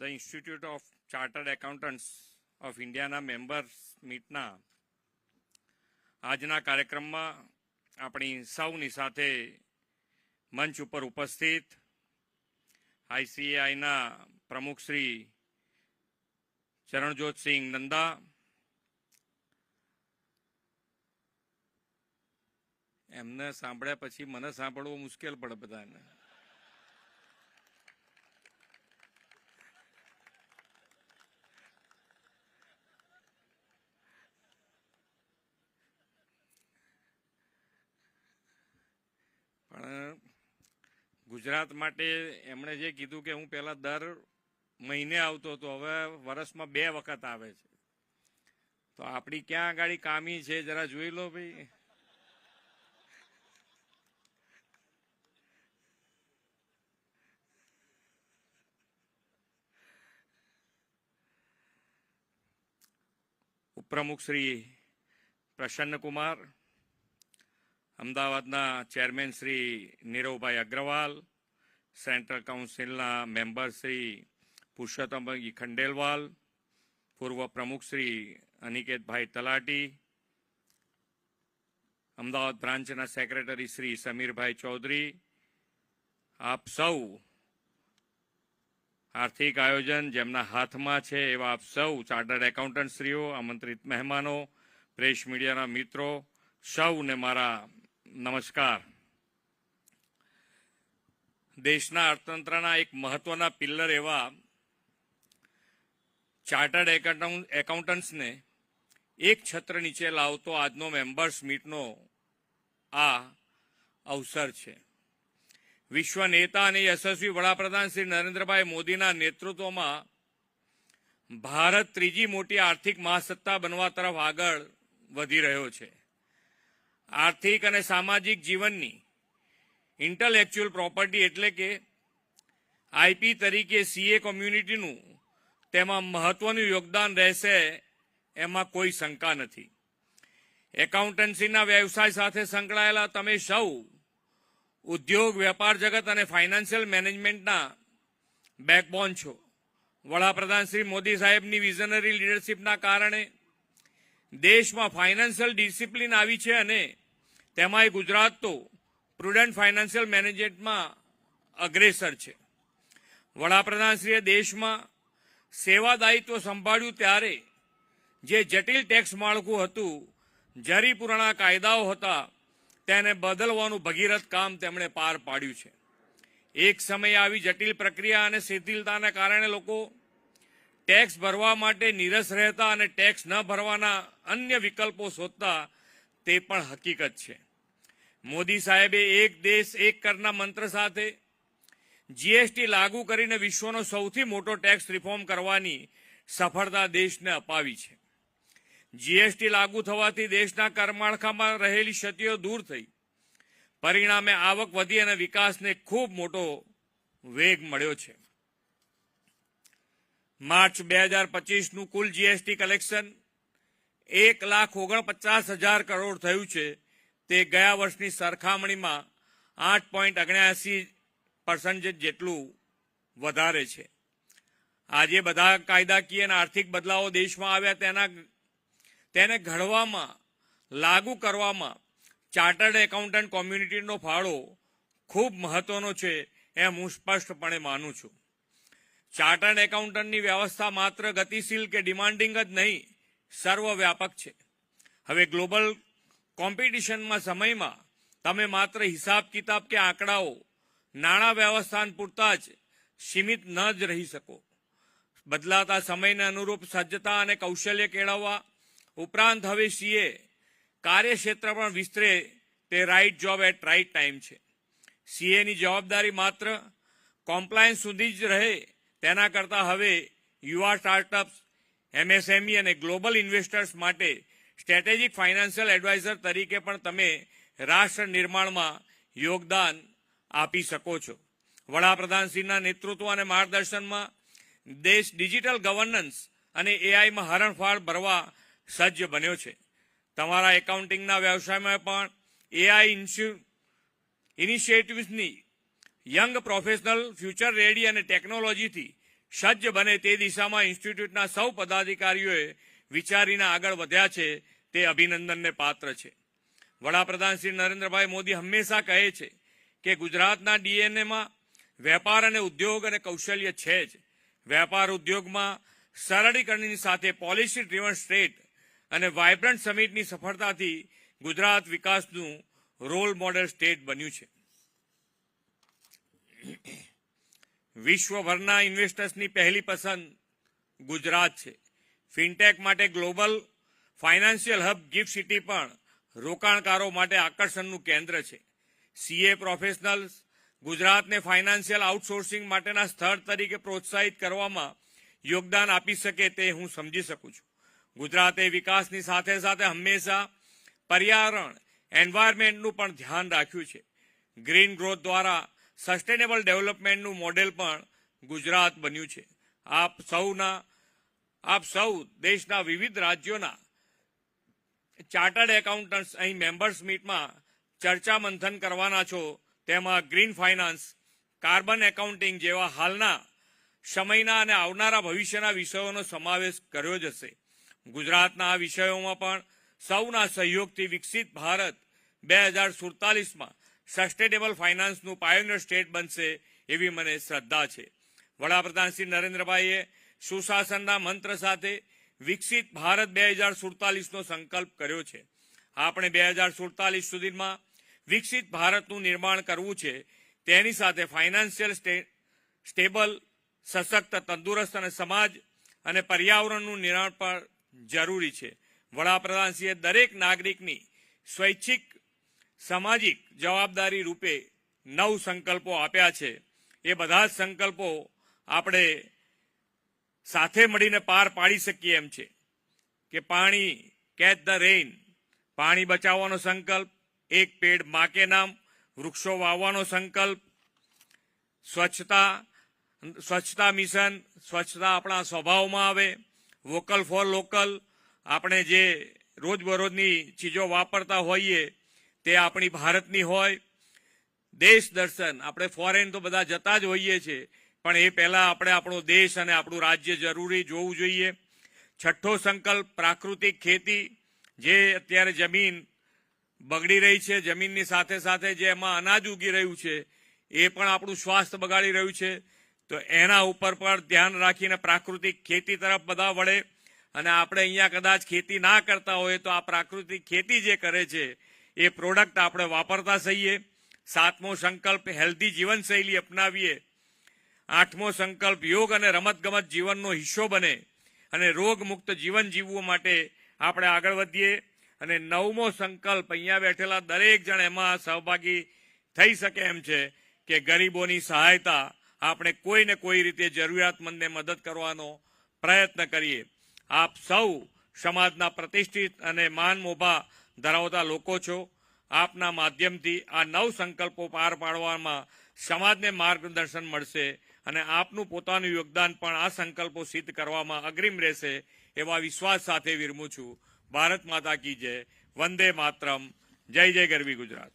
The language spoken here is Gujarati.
The institute of chartered accountants of ઇન્ડિયાના મેમ્બર્સ મીટના આજના કાર્યક્રમમાં આપણી સૌની સાથે મંચ ઉપર ઉપસ્થિત આઈસીએઆઈના પ્રમુખ શ્રી ચરણજોતસિંહ નંદા એમને સાંભળ્યા પછી મને સાંભળવું મુશ્કેલ પડે બધાને. પણ ગુજરાત માટે એમણે જે કીધું કે હું પહેલા દર મહિને આવતો હતો, હવે વર્ષમાં બે વખત આવે છે. તો આપણી ક્યાં આગળ કામી છે, જરા જોઈ લો ભાઈ. ઉપપ્રમુખ શ્રી પ્રસન્નકુમાર, અમદાવાદના ચેરમેન શ્રી નીરવભાઈ અગ્રવાલ, સેન્ટ્રલ કાઉન્સિલના મેમ્બર શ્રી પુરુષોત્તમભાઈ ખંડેલવાલ, પૂર્વ પ્રમુખ શ્રી અનિકેતભાઈ તલાટી, અમદાવાદ બ્રાન્ચના સેક્રેટરી શ્રી સમીરભાઈ ચૌધરી, આપ સૌ આર્થિક આયોજન જેમના હાથમાં છે એવા આપ સૌ ચાર્ટર્ડ એકાઉન્ટન્ટશ્રીઓ, આમંત્રિત મહેમાનો, પ્રેસ મીડિયાના મિત્રો, સૌને મારા નમસ્કાર. દેશના અર્થતંત્રના એક મહત્વના પિલ્લર એવા ચાર્ટર્ડ એકાઉન્ટન્ટ્સને એક છત્ર નીચે લાવતો આજનો મેમ્બર્સ મીટનો આ અવસર છે. વિશ્વ નેતા અને યશસ્વી વડાપ્રધાન શ્રી નરેન્દ્રભાઈ મોદીના નેતૃત્વમાં ભારત ત્રીજી મોટી આર્થિક મહાસત્તા બનવા તરફ આગળ વધી રહ્યો છે. આર્થિક અને સામાજિક જીવનની ઇન્ટલેક્ચ્યુઅલ પ્રોપર્ટી એટલે કે આઈપી તરીકે સીએ કોમ્યુનિટીનું તેમાં મહત્વનું યોગદાન રહેશે એમાં કોઈ શંકા નથી. એકાઉન્ટન્સીના વ્યવસાય સાથે સંકળાયેલા તમે સૌ ઉદ્યોગ, વેપાર જગત અને ફાઇનાન્શિયલ મેનેજમેન્ટના બેકબોન છો. વડાપ્રધાન શ્રી મોદી સાહેબની વિઝનરી લીડરશીપના કારણે દેશમાં ફાઇનાન્શિયલ ડિસિપ્લિન આવી છે અને તેમાંય ગુજરાત તો પ્રુડન્ટ ફાઇનાન્શિયલ મેનેજમેન્ટમાં અગ્રેસર છે. વડાપ્રધાનશ્રીએ દેશમાં સેવા દાયિત્વ સંભાળ્યું ત્યારે જે જટિલ ટેક્સ માળખું હતું જરીપુરાણા કાયદાઓ હતા તેને બદલવાનું ભગીરથ કામ તેમણે પાર પાડ્યું છે. એક સમયે આવી જટિલ પ્રક્રિયા અને શિથિલતાને કારણે લોકો ટેક્સ ભરવા માટે નીરસ રહેતા અને ટેક્સ ન ભરવાના અન્ય વિકલ્પો શોધતા તે પણ હકીકત છે. મોદી સાહેબે એક દેશ એક કરના મંત્ર સાથે જીએસટી લાગુ કરીને વિશ્વનો સૌથી મોટો ટેક્સ રિફોર્મ કરવાની સફળતા દેશને અપાવી છે. જીએસટી લાગુ થવાથી દેશના કરમાળખામાં રહેલી ક્ષતિઓ દૂર થઈ. પરિણામે આવક વધી અને વિકાસને ખૂબ મોટો વેગ મળ્યો છે. માર્ચ બે હજાર પચીસનું કુલ જીએસટી કલેક્શન એક લાખ ઓગણપચાસ હજાર કરોડ થયું છે. તે ગયા વર્ષની સરખામણીમાં આઠ પોઈન્ટ અગણ્યાસી પર્સન્ટેજ જેટલું વધારે છે. આજે બધા કાયદાકીય અને આર્થિક બદલાવો દેશમાં આવ્યા તેના તેને ઘડવામાં, લાગુ કરવામાં ચાર્ટર્ડ એકાઉન્ટન્ટ કોમ્યુનિટીનો ફાળો ખૂબ મહત્વનો છે એમ હું સ્પષ્ટપણે માનું છું. ચાર્ટર્ડ એકાઉન્ટન્ટની વ્યવસ્થા માત્ર ગતિશીલ કે ડિમાન્ડિંગ જ નહીં, સર્વવ્યાપક છે. હવે ગ્લોબલ કોમ્પિટિશનમાં સમયમાં તમે માત્ર હિસાબ કિતાબ કે આંકડાઓ, નાણાં વ્યવસ્થાન પૂરતા જ સીમિત ન જ રહી શકો. બદલાતા સમયને અનુરૂપ સજ્જતા અને કૌશલ્ય કેળવવા ઉપરાંત હવે સીએ કાર્યક્ષેત્ર પણ વિસ્તરે તે right job at right time છે. સીએની જવાબદારી માત્ર કોમ્પ્લાયન્સ સુધી જ રહે તેના કરતાં હવે યુવા સ્ટાર્ટઅપ્સ એમએસએમઈ અને ગ્લોબલ ઇન્વેસ્ટર્સ માટે સ્ટ્રેટેજિક ફાઇનાન્શિયલ એડવાઇઝર તરીકે પણ તમે રાષ્ટ્ર નિર્માણમાં યોગદાન આપી શકો છો. વડાપ્રધાનશ્રીના નેતૃત્વ અને માર્ગદર્શનમાં દેશ ડિજિટલ ગવર્નન્સ અને એઆઈમાં હરણફાળ ભરવા સજ્જ બન્યો છે. તમારા એકાઉન્ટિંગના વ્યવસાયમાં પણ એઆઈ ઇનિશિયેટિવ્સની યંગ પ્રોફેશનલ, ફ્યુચર રેડી અને ટેકનોલોજીથી સજ્જ બને તે દિશામાં ઇન્સ્ટિટ્યૂટના સૌ પદાધિકારીઓએ વિચારીને આગળ વધ્યા છે, તે અભિનંદનને પાત્ર છે. વડાપ્રધાન શ્રી નરેન્દ્રભાઈ મોદી હંમેશા કહે છે કે ગુજરાતના ડીએનએમાં વેપાર અને ઉદ્યોગ અને કૌશલ્ય છે જ. વેપાર ઉદ્યોગમાં સરળીકરણની સાથે પોલિસી ડ્રીવન સ્ટેટ અને વાયબ્રન્ટ સમિટની સફળતાથી ગુજરાત વિકાસનું રોલ મોડેલ સ્ટેટ બન્યું છે. વિશ્વભરના ઇન્વેસ્ટર્સની પહેલી પસંદ ગુજરાત છે. ફિનટેક માટે global financial hub GIFT City પણ રોકાણકારો માટે આકર્ષણનું કેન્દ્ર છે. સીએ પ્રોફેશનલ્સ ગુજરાતને ફાઇનાન્શિયલ આઉટસોર્સિંગ માટેના સ્થળ તરીકે પ્રોત્સાહિત કરવામાં યોગદાન આપી શકે તે હું સમજી શકું છું. ગુજરાતે વિકાસની સાથે સાથે હંમેશા પર્યાવરણ એન્વાયરમેન્ટનું પણ ધ્યાન રાખ્યું છે. ગ્રીન ગ્રોથ દ્વારા સસ્ટેનેબલ ડેવલપમેન્ટનું મોડેલ પણ ગુજરાત બન્યું છે. આપ સૌના, આપ સૌ દેશના વિવિધ રાજ્યોના ચાર્ટર્ડ એકાઉન્ટન્ટ્સ અહીં મેમ્બર્સ મીટમાં ચર્ચા મંથન કરવાના છો. તેમાં ગ્રીન ફાઇનાન્સ કાર્બન એકાઉન્ટિંગ જેવા હાલના સમયના અને આવનારા ભવિષ્યના વિષયોનો સમાવેશ કર્યો જ હશે ગુજરાતના વિષયોમાં પણ સૌના સહયોગથી વિકસિત ભારત બે હજાર સુડતાલીસમાં સસ્ટેનેબલ ફાઇનાન્સનું પાયોનિયર સ્ટેટ બનશે એવી મને શ્રદ્ધા છે. વડાપ્રધાન શ્રી નરેન્દ્રભાઈએ સુશાસનના મંત્ર સાથે વિકસિત ભારત બે હજાર સુડતાલીસનો સંકલ્પ કર્યો છે. આપણે બે હજાર સુડતાલીસ સુધીમાં વિકસિત ભારતનું નિર્માણ કરવું છે, તેની સાથે ફાઇનાન્શિયલ સ્ટેબલ, સશક્ત, તંદુરસ્ત અને સમાજ અને પર્યાવરણનું નિર્માણ પણ જરૂરી છે. વડાપ્રધાનશ્રીએ દરેક નાગરિકની સ્વૈચ્છિક, સામાજિક જવાબદારી રૂપે નવ સંકલ્પો આપ્યા છે. એ બધા જ સંકલ્પો આપણે સાથે મળીને પાર પાડી શકીએ એમ છે કે પાણી, કેચ ધ રેઇન, પાણી બચાવવાનો સંકલ્પ, એક પેડ મા નામ, વૃક્ષો વાવવાનો સંકલ્પ, સ્વચ્છતા સ્વચ્છતા મિશન, સ્વચ્છતા આપણા સ્વભાવમાં આવે વોકલ ફોર લોકલ. આપણે જે રોજબરોજની ચીજો વાપરતા હોઈએ, તે આપણી ભારતની હોય. દેશ દર્શન. આપણે ફોરેન તો બધા જતા જ હોઈએ છીએ પણ એ પહેલા આપણે આપણો દેશ અને આપણું રાજ્ય જરૂરી જોવું જોઈએ. છઠ્ઠો સંકલ્પ, પ્રાકૃતિક ખેતી. જે અત્યારે જમીન બગડી રહી છે, જમીનની સાથે સાથે જે એમાં અનાજ ઉગી રહ્યું છે, એ પણ આપણું સ્વાસ્થ્ય બગાડી રહ્યું છે. તો એના ઉપર પણ ધ્યાન રાખીને પ્રાકૃતિક ખેતી તરફ બધા વળે. અને આપણે અહીંયા કદાચ ખેતી ના કરતા હોય તો આ પ્રાકૃતિક ખેતી જે કરે છે, એ પ્રોડક્ટ આપણે વાપરતા થઈએ સાતમો સંકલ્પ હેલ્ધી જીવનશૈલી અપનાવીએ. આઠમો સંકલ્પ યોગ અને રમતગમત જીવનનો હિસ્સો બને. અને રોગમુક્ત જીવન જીવવા માટે આપણે આગળ વધીએ. અને નવમો સંકલ્પ અહીંયા બેઠેલા દરેક જણ એમાં સહભાગી થઈ શકે એમ છે કે ગરીબોની સહાયતા આપણે કોઈને કોઈ રીતે જરૂરિયાતમંદને મદદ કરવાનો પ્રયત્ન કરીએ. આપ સૌ સમાજના પ્રતિષ્ઠિત અને માન મોભા ધરાવતા લોકો છો. આપના માધ્યમથી આ નવ સંકલ્પો પાર પાડવામાં સમાજને માર્ગદર્શન મળશે અને આપનું પોતાનું યોગદાન પણ આ સંકલ્પો સિદ્ધ કરવામાં અગ્રિમ રહેશે એવા વિશ્વાસ સાથે વિરમું છું. ભારત માતા કી જય. વંદે માતરમ. જય જય ગરવી ગુજરાત.